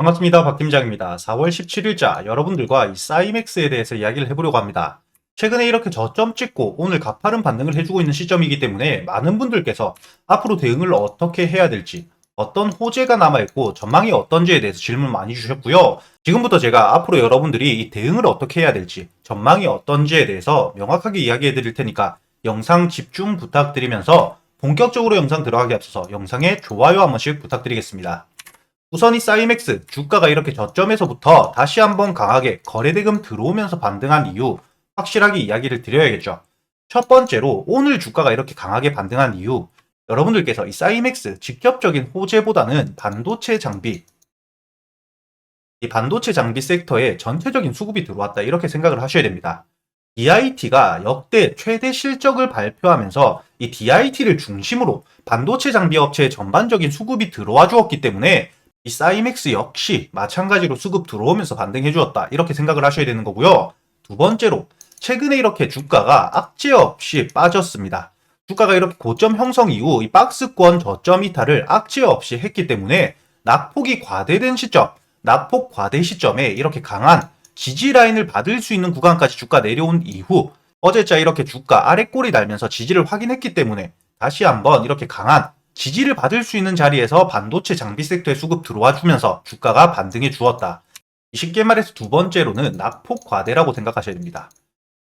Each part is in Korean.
반갑습니다. 박 팀장입니다. 4월 17일자 여러분들과 이 사이맥스에 대해서 이야기를 해보려고 합니다. 최근에 이렇게 저점 찍고 오늘 가파른 반등을 해주고 있는 시점이기 때문에 많은 분들께서 앞으로 대응을 어떻게 해야 될지 어떤 호재가 남아있고 전망이 어떤지에 대해서 질문 많이 주셨고요. 지금부터 제가 앞으로 여러분들이 이 대응을 어떻게 해야 될지 전망이 어떤지에 대해서 명확하게 이야기해 드릴 테니까 영상 집중 부탁드리면서 본격적으로 영상 들어가기 앞서서 영상에 좋아요 한 번씩 부탁드리겠습니다. 우선 이 사이맥스 주가가 이렇게 저점에서부터 다시 한번 강하게 거래대금 들어오면서 반등한 이유 확실하게 이야기를 드려야겠죠. 첫 번째로 오늘 주가가 이렇게 강하게 반등한 이유 여러분들께서 이 사이맥스 직접적인 호재보다는 반도체 장비 이 반도체 장비 섹터에 전체적인 수급이 들어왔다 이렇게 생각을 하셔야 됩니다. DIT가 역대 최대 실적을 발표하면서 이 DIT를 중심으로 반도체 장비 업체에 전반적인 수급이 들어와 주었기 때문에 이 사이맥스 역시 마찬가지로 수급 들어오면서 반등해 주었다. 이렇게 생각을 하셔야 되는 거고요. 두 번째로 최근에 이렇게 주가가 악재 없이 빠졌습니다. 주가가 이렇게 고점 형성 이후 이 박스권 저점 이탈을 악재 없이 했기 때문에 낙폭이 과대된 시점, 낙폭 과대 시점에 이렇게 강한 지지 라인을 받을 수 있는 구간까지 주가 내려온 이후 어제자 이렇게 주가 아래 꼬리 달면서 지지를 확인했기 때문에 다시 한번 이렇게 강한 지지를 받을 수 있는 자리에서 반도체 장비 섹터에 수급 들어와 주면서 주가가 반등해 주었다. 쉽게 말해서 두 번째로는 낙폭 과대라고 생각하셔야 됩니다.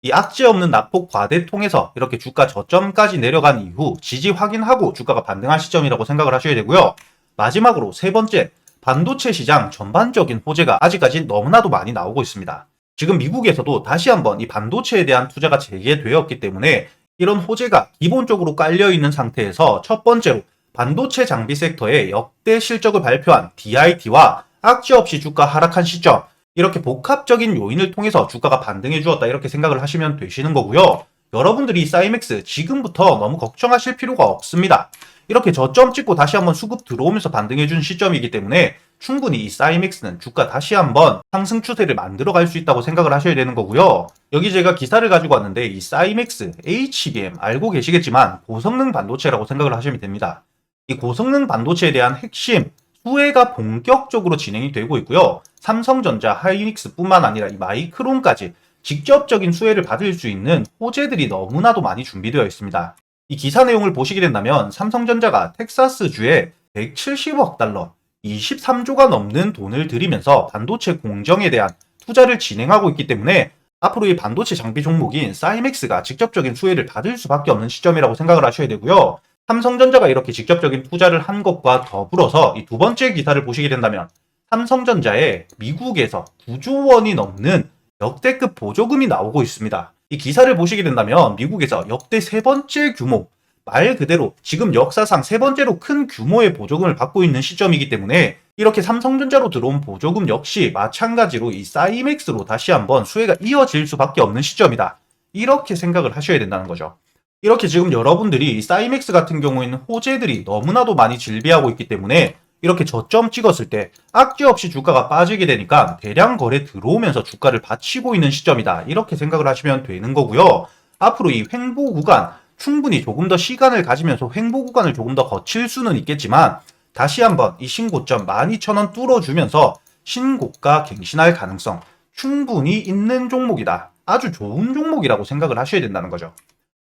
이 악재 없는 낙폭 과대 통해서 이렇게 주가 저점까지 내려간 이후 지지 확인하고 주가가 반등한 시점이라고 생각을 하셔야 되고요. 마지막으로 세 번째, 반도체 시장 전반적인 호재가 아직까지 너무나도 많이 나오고 있습니다. 지금 미국에서도 다시 한번 이 반도체에 대한 투자가 재개되었기 때문에 이런 호재가 기본적으로 깔려 있는 상태에서 첫 번째로 반도체 장비 섹터에 역대 실적을 발표한 DIT와 악재 없이 주가 하락한 시점 이렇게 복합적인 요인을 통해서 주가가 반등해 주었다 이렇게 생각을 하시면 되시는 거고요. 여러분들이 사이맥스 지금부터 너무 걱정하실 필요가 없습니다. 이렇게 저점 찍고 다시 한번 수급 들어오면서 반등해 준 시점이기 때문에 충분히 이 사이맥스는 주가 다시 한번 상승 추세를 만들어 갈 수 있다고 생각을 하셔야 되는 거고요. 여기 제가 기사를 가지고 왔는데 이 사이맥스 HBM 알고 계시겠지만 고성능 반도체라고 생각을 하시면 됩니다. 이 고성능 반도체에 대한 핵심 수혜가 본격적으로 진행이 되고 있고요. 삼성전자, 하이닉스뿐만 아니라 이 마이크론까지 직접적인 수혜를 받을 수 있는 호재들이 너무나도 많이 준비되어 있습니다. 이 기사 내용을 보시게 된다면 삼성전자가 텍사스주에 170억 달러, 23조가 넘는 돈을 들이면서 반도체 공정에 대한 투자를 진행하고 있기 때문에 앞으로 이 반도체 장비 종목인 사이맥스가 직접적인 수혜를 받을 수밖에 없는 시점이라고 생각을 하셔야 되고요. 삼성전자가 이렇게 직접적인 투자를 한 것과 더불어서 이 두 번째 기사를 보시게 된다면 삼성전자에 미국에서 9조 원이 넘는 역대급 보조금이 나오고 있습니다. 이 기사를 보시게 된다면 미국에서 역대 세 번째 규모, 말 그대로 지금 역사상 세 번째로 큰 규모의 보조금을 받고 있는 시점이기 때문에 이렇게 삼성전자로 들어온 보조금 역시 마찬가지로 이 사이맥스로 다시 한번 수혜가 이어질 수밖에 없는 시점이다. 이렇게 생각을 하셔야 된다는 거죠. 이렇게 지금 여러분들이 사이맥스 같은 경우에는 호재들이 너무나도 많이 질비하고 있기 때문에 이렇게 저점 찍었을 때 악재 없이 주가가 빠지게 되니까 대량 거래 들어오면서 주가를 받치고 있는 시점이다. 이렇게 생각을 하시면 되는 거고요. 앞으로 이 횡보 구간 충분히 조금 더 시간을 가지면서 횡보 구간을 조금 더 거칠 수는 있겠지만 다시 한번 이 신고점 12,000원 뚫어주면서 신고가 갱신할 가능성 충분히 있는 종목이다. 아주 좋은 종목이라고 생각을 하셔야 된다는 거죠.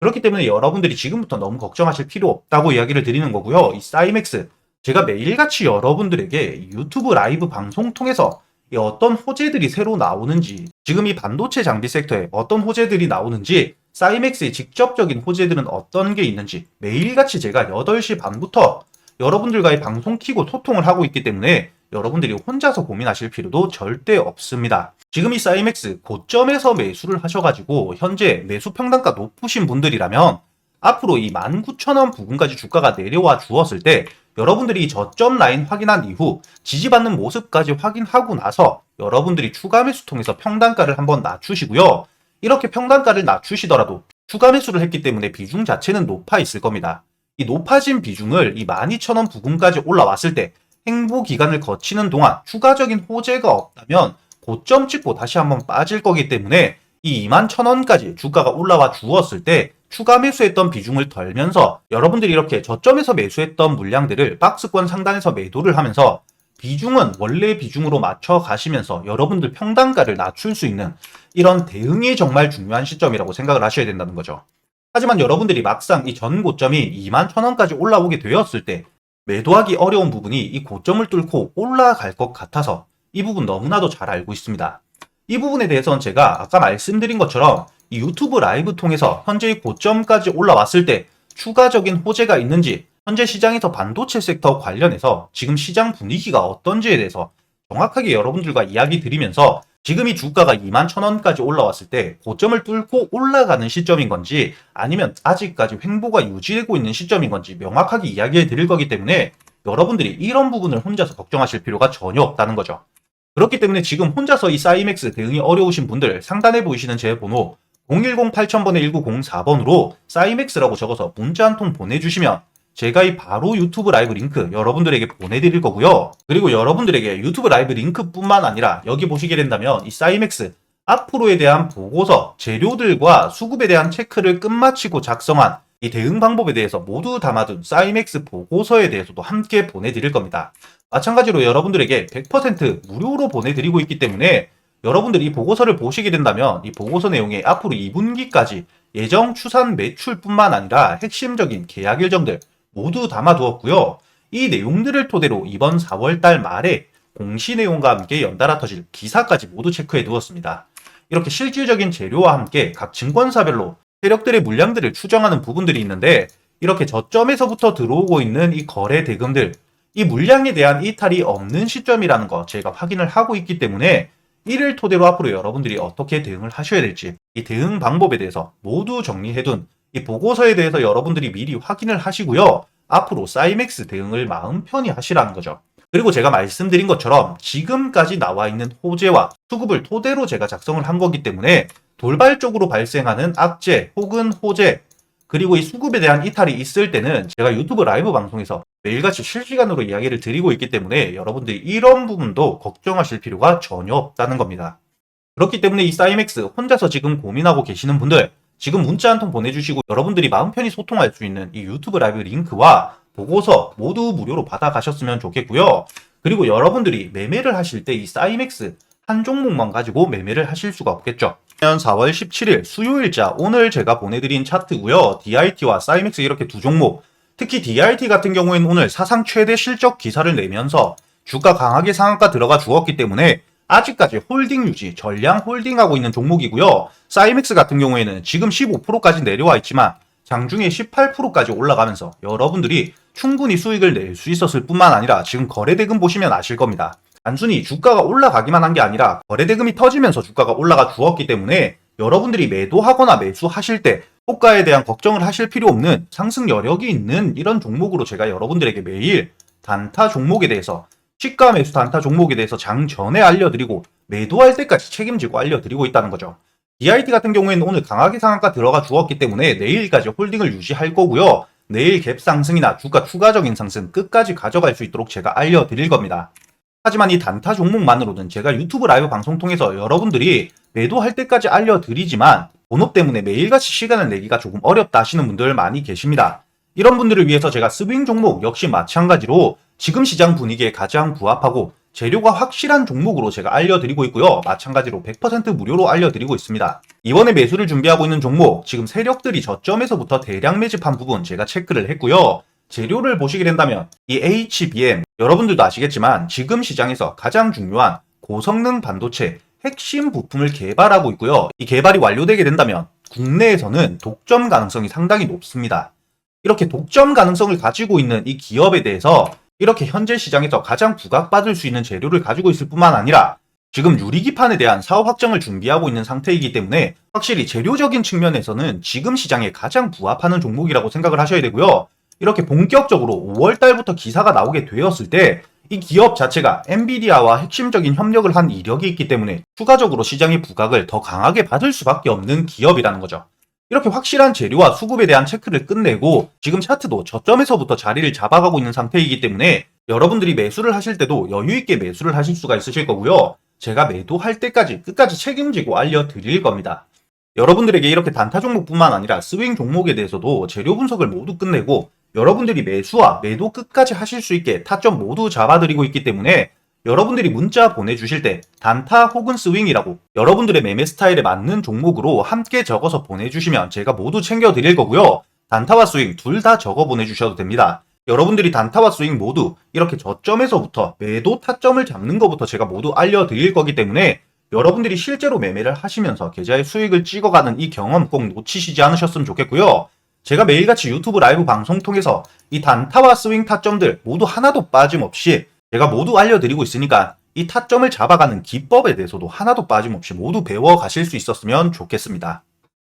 그렇기 때문에 여러분들이 지금부터 너무 걱정하실 필요 없다고 이야기를 드리는 거고요. 이 사이맥스 제가 매일같이 여러분들에게 유튜브 라이브 방송 통해서 이 어떤 호재들이 새로 나오는지 지금 이 반도체 장비 섹터에 어떤 호재들이 나오는지 사이맥스의 직접적인 호재들은 어떤 게 있는지 매일같이 제가 8시 반부터 여러분들과의 방송 키고 소통을 하고 있기 때문에 여러분들이 혼자서 고민하실 필요도 절대 없습니다. 지금 이 사이맥스 고점에서 매수를 하셔가지고 현재 매수 평단가 높으신 분들이라면 앞으로 이 19,000원 부근까지 주가가 내려와 주었을 때 여러분들이 이 저점 라인 확인한 이후 지지받는 모습까지 확인하고 나서 여러분들이 추가 매수 통해서 평단가를 한번 낮추시고요. 이렇게 평단가를 낮추시더라도 추가 매수를 했기 때문에 비중 자체는 높아 있을 겁니다. 이 높아진 비중을 이 12,000원 부근까지 올라왔을 때 행보 기간을 거치는 동안 추가적인 호재가 없다면 고점 찍고 다시 한번 빠질 거기 때문에 이 21,000원까지 주가가 올라와 주었을 때 추가 매수했던 비중을 덜면서 여러분들이 이렇게 저점에서 매수했던 물량들을 박스권 상단에서 매도를 하면서 비중은 원래 비중으로 맞춰 가시면서 여러분들 평단가를 낮출 수 있는 이런 대응이 정말 중요한 시점이라고 생각을 하셔야 된다는 거죠. 하지만 여러분들이 막상 이 전 고점이 2만 1000원까지 올라오게 되었을 때 매도하기 어려운 부분이 이 고점을 뚫고 올라갈 것 같아서 이 부분 너무나도 잘 알고 있습니다. 이 부분에 대해서는 제가 아까 말씀드린 것처럼 이 유튜브 라이브 통해서 현재 의 고점까지 올라왔을 때 추가적인 호재가 있는지 현재 시장에서 반도체 섹터 관련해서 지금 시장 분위기가 어떤지에 대해서 정확하게 여러분들과 이야기 드리면서 지금 이 주가가 2만 1000원까지 올라왔을 때 고점을 뚫고 올라가는 시점인 건지 아니면 아직까지 횡보가 유지되고 있는 시점인 건지 명확하게 이야기해 드릴 거기 때문에 여러분들이 이런 부분을 혼자서 걱정하실 필요가 전혀 없다는 거죠. 그렇기 때문에 지금 혼자서 이 사이맥스 대응이 어려우신 분들 상단에 보이시는 제 번호 010-8000번에 1904번으로 사이맥스라고 적어서 문자 한 통 보내주시면 제가 이 바로 유튜브 라이브 링크 여러분들에게 보내드릴 거고요. 그리고 여러분들에게 유튜브 라이브 링크뿐만 아니라 여기 보시게 된다면 이 사이맥스 앞으로에 대한 보고서, 재료들과 수급에 대한 체크를 끝마치고 작성한 이 대응 방법에 대해서 모두 담아둔 사이맥스 보고서에 대해서도 함께 보내드릴 겁니다. 마찬가지로 여러분들에게 100% 무료로 보내드리고 있기 때문에 여러분들이 이 보고서를 보시게 된다면 이 보고서 내용에 앞으로 2분기까지 예정 추산 매출뿐만 아니라 핵심적인 계약 일정들 모두 담아두었고요. 이 내용들을 토대로 이번 4월달 말에 공시 내용과 함께 연달아 터질 기사까지 모두 체크해 두었습니다. 이렇게 실질적인 재료와 함께 각 증권사별로 세력들의 물량들을 추정하는 부분들이 있는데 이렇게 저점에서부터 들어오고 있는 이 거래 대금들 이 물량에 대한 이탈이 없는 시점이라는 거 제가 확인을 하고 있기 때문에 이를 토대로 앞으로 여러분들이 어떻게 대응을 하셔야 될지 이 대응 방법에 대해서 모두 정리해둔 이 보고서에 대해서 여러분들이 미리 확인을 하시고요. 앞으로 사이맥스 대응을 마음 편히 하시라는 거죠. 그리고 제가 말씀드린 것처럼 지금까지 나와 있는 호재와 수급을 토대로 제가 작성을 한 거기 때문에 돌발적으로 발생하는 악재 혹은 호재 그리고 이 수급에 대한 이탈이 있을 때는 제가 유튜브 라이브 방송에서 매일같이 실시간으로 이야기를 드리고 있기 때문에 여러분들이 이런 부분도 걱정하실 필요가 전혀 없다는 겁니다. 그렇기 때문에 이 사이맥스 혼자서 지금 고민하고 계시는 분들 지금 문자 한 통 보내주시고 여러분들이 마음 편히 소통할 수 있는 이 유튜브 라이브 링크와 보고서 모두 무료로 받아가셨으면 좋겠고요. 그리고 여러분들이 매매를 하실 때 이 사이맥스 한 종목만 가지고 매매를 하실 수가 없겠죠. 4월 17일 수요일자 오늘 제가 보내드린 차트고요. DIT와 사이맥스 이렇게 두 종목 특히 DIT 같은 경우에는 오늘 사상 최대 실적 기사를 내면서 주가 강하게 상한가 들어가 주었기 때문에 아직까지 홀딩 유지, 전량 홀딩하고 있는 종목이고요. 사이맥스 같은 경우에는 지금 15%까지 내려와 있지만 장중에 18%까지 올라가면서 여러분들이 충분히 수익을 낼 수 있었을 뿐만 아니라 지금 거래대금 보시면 아실 겁니다. 단순히 주가가 올라가기만 한 게 아니라 거래대금이 터지면서 주가가 올라가 주었기 때문에 여러분들이 매도하거나 매수하실 때 호가에 대한 걱정을 하실 필요 없는 상승 여력이 있는 이런 종목으로 제가 여러분들에게 매일 단타 종목에 대해서 시가 매수 단타 종목에 대해서 장 전에 알려드리고 매도할 때까지 책임지고 알려드리고 있다는 거죠. DIT 같은 경우에는 오늘 강하게 상한가 들어가 주었기 때문에 내일까지 홀딩을 유지할 거고요. 내일 갭 상승이나 주가 추가적인 상승 끝까지 가져갈 수 있도록 제가 알려드릴 겁니다. 하지만 이 단타 종목만으로는 제가 유튜브 라이브 방송 통해서 여러분들이 매도할 때까지 알려드리지만 본업 때문에 매일같이 시간을 내기가 조금 어렵다 하시는 분들 많이 계십니다. 이런 분들을 위해서 제가 스윙 종목 역시 마찬가지로 지금 시장 분위기에 가장 부합하고 재료가 확실한 종목으로 제가 알려드리고 있고요. 마찬가지로 100% 무료로 알려드리고 있습니다. 이번에 매수를 준비하고 있는 종목, 지금 세력들이 저점에서부터 대량 매집한 부분 제가 체크를 했고요. 재료를 보시게 된다면 이 HBM 여러분들도 아시겠지만 지금 시장에서 가장 중요한 고성능 반도체 핵심 부품을 개발하고 있고요. 이 개발이 완료되게 된다면 국내에서는 독점 가능성이 상당히 높습니다. 이렇게 독점 가능성을 가지고 있는 이 기업에 대해서 이렇게 현재 시장에서 가장 부각받을 수 있는 재료를 가지고 있을 뿐만 아니라 지금 유리기판에 대한 사업 확정을 준비하고 있는 상태이기 때문에 확실히 재료적인 측면에서는 지금 시장에 가장 부합하는 종목이라고 생각을 하셔야 되고요. 이렇게 본격적으로 5월 달부터 기사가 나오게 되었을 때 이 기업 자체가 엔비디아와 핵심적인 협력을 한 이력이 있기 때문에 추가적으로 시장의 부각을 더 강하게 받을 수밖에 없는 기업이라는 거죠. 이렇게 확실한 재료와 수급에 대한 체크를 끝내고 지금 차트도 저점에서부터 자리를 잡아가고 있는 상태이기 때문에 여러분들이 매수를 하실 때도 여유있게 매수를 하실 수가 있으실 거고요. 제가 매도할 때까지 끝까지 책임지고 알려드릴 겁니다. 여러분들에게 이렇게 단타 종목뿐만 아니라 스윙 종목에 대해서도 재료 분석을 모두 끝내고 여러분들이 매수와 매도 끝까지 하실 수 있게 타점 모두 잡아드리고 있기 때문에 여러분들이 문자 보내주실 때 단타 혹은 스윙이라고 여러분들의 매매 스타일에 맞는 종목으로 함께 적어서 보내주시면 제가 모두 챙겨드릴 거고요. 단타와 스윙 둘 다 적어 보내주셔도 됩니다. 여러분들이 단타와 스윙 모두 이렇게 저점에서부터 매도 타점을 잡는 것부터 제가 모두 알려드릴 거기 때문에 여러분들이 실제로 매매를 하시면서 계좌의 수익을 찍어가는 이 경험 꼭 놓치시지 않으셨으면 좋겠고요. 제가 매일같이 유튜브 라이브 방송 통해서 이 단타와 스윙 타점들 모두 하나도 빠짐없이 제가 모두 알려드리고 있으니까 이 타점을 잡아가는 기법에 대해서도 하나도 빠짐없이 모두 배워 가실 수 있었으면 좋겠습니다.